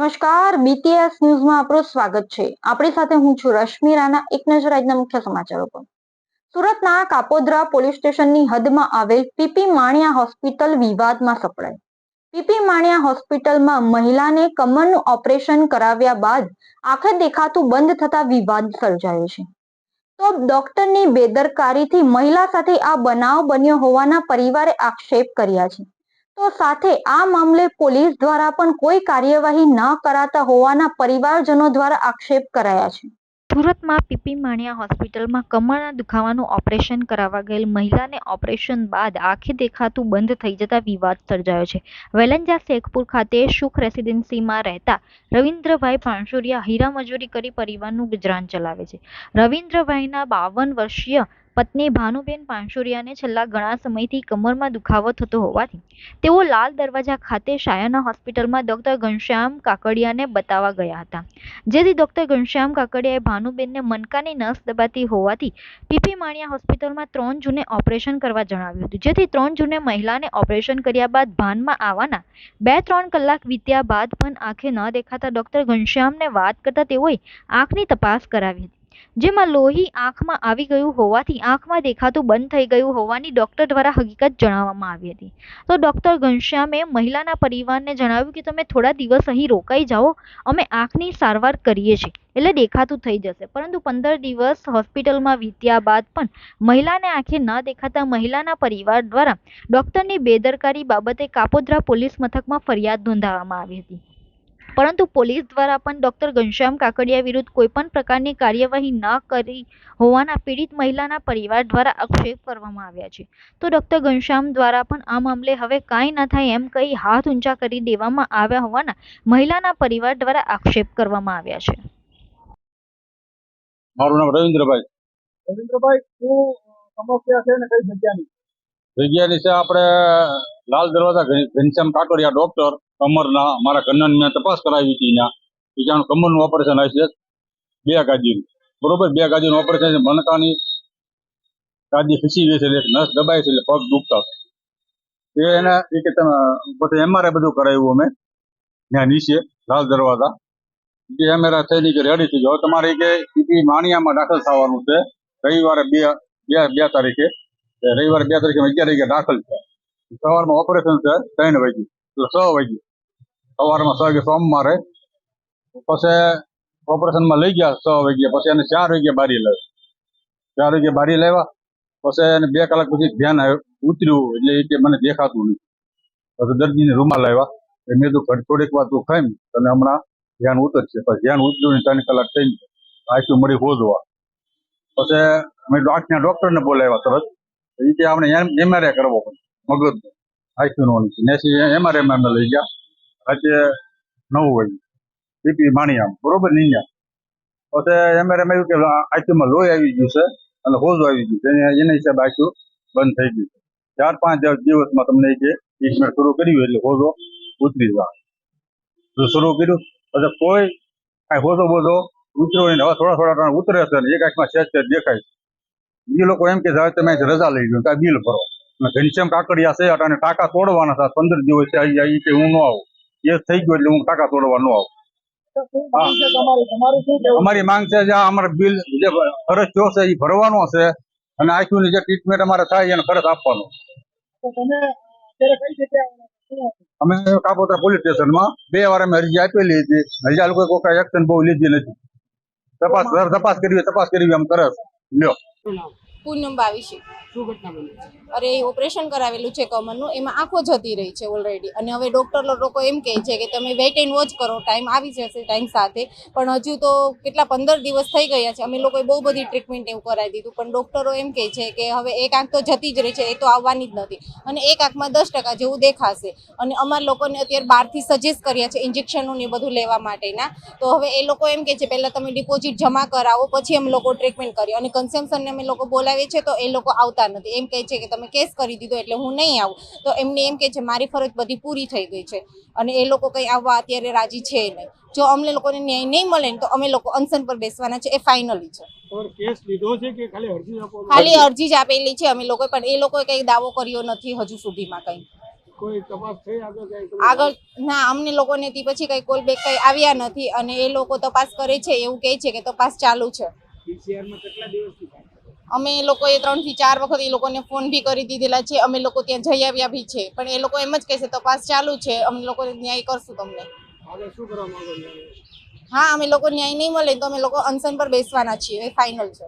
નમસ્કાર બીટીએસ ન્યૂઝમાં આપનું સ્વાગત છે. આપણી સાથે હું છું રશ્મિ રાણા, એક નજર આજના મુખ્ય સમાચારો પર. સુરતના કાપોદ્રા પોલીસ સ્ટેશનની હદમાં આવેલ પીપી માણિયા હોસ્પિટલ વિવાદમાં સપડાઈ. પીપી માણિયા હોસ્પિટલમાં મહિલાને કમરનું ઓપરેશન કરાવ્યા બાદ આંખે દેખાતું બંધ થતા વિવાદ સર્જાયો છે. તો ડોક્ટરની બેદરકારીથી મહિલા સાથે આ બનાવ બન્યો હોવાના પરિવારે આક્ષેપ કર્યા છે. તો સાથે આ મામલે પોલીસ દ્વારા પણ કોઈ કાર્યવાહી ન કરાતા હોવાના પરિવારજનો દ્વારા આક્ષેપ કરાયા છે. સુરતમાં પીપી માણિયા હોસ્પિટલમાં કમરના દુખાવાનું ઓપરેશન કરાવવા ગયેલ મહિલાને ઓપરેશન બાદ આંખે દેખાતું બંધ થઈ જતા વિવાદ સર્જાયો છે. વેલંજા શેખપુર ખાતે સુખ રેસિડેન્સીમાં રહેતા રવિન્દ્રભાઈ પાણસુરિયા હીરા મજૂરી કરી પરિવારનું ગુજરાન ચલાવે છે. રવિન્દ્રભાઈના બાવન વર્ષીય પત્ની ભાનુબેન પાંશુરિયાને છેલ્લા ઘણા સમયથી કમરમાં દુખાવો થતો હોવાથી તેઓ લાલ દરવાજા ખાતે શાયાના હોસ્પિટલમાં ડોક્ટર ઘનશ્યામ કાકડિયાને બતાવવા ગયા હતા. જેથી ડોક્ટર ઘનશ્યામ કાકડિયાએ ભાનુબેનને મનકાની નસ દબાતી હોવાથી પીપી માણિયા હોસ્પિટલમાં ત્રણ જૂને ઓપરેશન કરવા જણાવ્યું હતું. જેથી ત્રણ જૂને મહિલાને ઓપરેશન કર્યા બાદ ભાનમાં આવવાના બે ત્રણ કલાક વીત્યા બાદ પણ આંખે ન દેખાતા ડોક્ટર ઘનશ્યામને વાત કરતા તેઓએ આંખની તપાસ કરાવી હતી. જેમાં લોહી આંખમાં આવી ગયું હોવાથી આંખમાં દેખાતું બંધ થઈ ગયું હોવાની ડોક્ટર દ્વારા હકીકત જણાવવામાં આવી હતી. તો ડોક્ટર ઘનશ્યામે મહિલાના પરિવારને જણાવ્યું કે તમે થોડા દિવસ અહીં રોકાઈ જાઓ, અમે આંખની સારવાર કરીએ છીએ. એટલે દેખાતું થઈ જશે. પરંતુ પંદર દિવસ હોસ્પિટલમાં વીત્યા બાદ પણ મહિલાને આંખે ન દેખાતા મહિલાના પરિવાર દ્વારા ડોક્ટરની બેદરકારી બાબતે કાપોદ્રા પોલીસ મથકમાં ફરિયાદ નોંધાવવામાં આવી હતી. પરંતુ પોલીસ દ્વારા પણ ડોક્ટર ઘનશ્યામ કાકડિયા વિરુદ્ધ કોઈપણ પ્રકારની કાર્યવાહી ન કરી હોવાના પીડિત મહિલાના પરિવાર દ્વારા આક્ષેપ કરવામાં આવ્યા છે. તો ડોક્ટર ઘનશ્યામ દ્વારા પણ આ મામલે હવે કાંઈ ન થાય એમ કહી હાથ ઊંચા કરી દેવામાં આવ્યા હોવાના મહિલાના પરિવાર દ્વારા આક્ષેપ કરવામાં આવ્યા છે. મારું નામ રવિન્દ્રભાઈ. રવિન્દ્રભાઈ શું સમસ્યા છે ને કઈ જગ્યાની? જગ્યાની છે આપણે, લાલ દરવાજા ઘન- ઘનશ્યામ કાકડિયા ડોક્ટર કમરના મારા કન્નન મેં તપાસ કરાવી હતી ત્યાં જાણ કમરનું ઓપરેશન હશે બે ગાજીનું બરોબર? બે ગાજીનું ઓપરેશન છે. મણકાની ગાદી ખસી ગઈ છે એટલે નસ દબાય છે એટલે પગ દુખતા એ એને એ કે તમે પછી એમઆરઆઈ બધું કરાવ્યું અમે. ત્યાં નીચે, લાલ દરવાજા. એ એમઆરઆઈ થઈને કે રેડી થઈ જાઓ તમારે કે માણિયામાં દાખલ થવાનું છે. રવિવારે બે બે બે તારીખે. રવિવારે બે તારીખે અગિયાર વાગે દાખલ છે. સવારમાં ઓપરેશન છે, ત્રણ વાગે એટલે છ વાગે સવારમાં છ વાગે સોમવારે. પછી ઓપરેશનમાં લઈ ગયા છ વાગે પછી એને ચાર વાગે બારી લાવ્યા ચાર વાગે બારી લાવ્યા. પછી એને બે કલાક પછી ધ્યાન ઉતર્યું. એટલે એ મને દેખાતું નહીં. પછી દર્દીને રૂમાલ લાવ્યા. મેં તો થોડીક વાર તું ખાઈ તને હમણાં ધ્યાન ઉતરશે પછી ધ્યાન ઉતર્યું ને ત્રણ કલાક થઈ આઈસ્યુ મળી હોદવા પછી અમે આંખના ડોક્ટરને બોલાવ્યા તરત. એ કે આપણે એમઆરએ કરવો પડે, મગજ. આઈસ્યુ નો નેસી એમઆરઆઈ માં લઈ ગયા. આજે નવ વાગે બીપી માણિયામ. બરોબર નહીં પછી એમઆરઆઈ માં એવું કે આઈસ્યુ માં લોહી આવી ગયું છે અને હોજો આવી ગયું છે. એના હિસાબે આઈસ્યુ બંધ થઈ ગયું ચાર પાંચ દિવસમાં તમને કે ટ્રીટમેન્ટ શરૂ કર્યું એટલે હોજો ઉતરી જાય. જો શરૂ કર્યું પછી કોઈ કાંઈ હોજો બોજો ઉતર્યો નહીં. હવે થોડા થોડા ઉતરે છે ને એક આંખમાં સેજ દેખાય છે. એ લોકો એમ કે હવે તમે રજા લઈ લો કાંઈ બિલ ભરો. ઘનશ્યામ કાકડિયા છે અને ટાંકા તોડવાના હતા પંદર દિવસ અહીં કે હું ન આવું. એ થઈ ગયો એટલે હું ટાંકા તોડવા ન આવું. અમારી માંગ છે જે અમારે બિલ જે ખર્ચ થયો છે એ ભરવાનો છે અને આઈક્યુ જે ટ્રીટમેન્ટ અમારે થાય એને ખર્ચ આપવાનો? અમે કાપોત્રા પોલીસ સ્ટેશનમાં બે વાર અમે અરજી આપેલી હતી. હજી આ લોકો કોઈ એક્શન બહુ લીધી નથી. તપાસ તપાસ કરવી તપાસ કરવી એમ કરે છે લ્યો. pronounce પૂનમ બાવીસી શું ઘટના બની અરે ઓપરેશન કરાવેલું છે કમરનું એમાં આંખો જતી રહી છે ઓલરેડી અને હવે ડૉક્ટર લોકો એમ કહે છે કે તમે વેઇટ એન્ડ વોચ કરો ટાઈમ આવી જશે ટાઈમ સાથે. પણ હજુ તો કેટલા પંદર દિવસ થઈ ગયા છે અમે લોકોએ બહુ બધી ટ્રીટમેન્ટ એવું કરાવી દીધું. પણ ડૉક્ટરો એમ કહે છે કે હવે એક આંખ તો જતી જ રહી છે એ તો આવવાની જ નથી. અને એક આંખમાં દસ ટકા જેવું દેખાશે. અને અમારા લોકોને અત્યારે બહારથી સજેસ્ટ કર્યા છે ઇન્જેક્શનો ને બધું લેવા માટેના. તો હવે એ લોકો એમ કહે છે પહેલાં તમે ડિપોઝિટ જમા કરાવો પછી અમે લોકો ટ્રીટમેન્ટ કરીએ. અને કન્સેમ્પશનને અમે લોકો બોલાવીએ છીએ તો એ લોકો આવતા નથી. એમ કહે છે કે તમે કેસ કરી દીધો એટલે હું નહીં આવું. તો એમને એમ કહે છે મારી ફરજ બધી પૂરી થઈ ગઈ છે. અને એ લોકો કંઈ આવવા અત્યારે રાજી છે નહીં. જો અમને લોકોને ન્યાય નહીં મળે તો અમે લોકો અનશન પર બેસવાના છે. એ ફાઇનલી છે. છે કે ખાલી અરજી જ આપેલી છે અમે લોકો પણ એ લોકોએ કંઈ દાવો કર્યો નથી હજુ સુધીમાં કંઈ. આગળ આગળ ના અમને લોકોને તે પછી કઈ કોલ બેક કઈ આવ્યા નથી અને એ લોકો તપાસ કરે છે એવું કહે છે કે તપાસ ચાલુ છે. અમે લોકોએ ત્રણથી ચાર વખત એ લોકોને ફોન બી કરી દીધેલા છે. અમે લોકો ત્યાં જઈ આવ્યા બી છે. પણ એ લોકો એમ જ કહેશે તપાસ ચાલુ છે. અમે લોકો ન્યાય કરશું તમને. હા અમે લોકો ન્યાય નહીં મળે તો અમે લોકો અનશન પર બેસવાના છીએ. એ ફાઇનલ છે.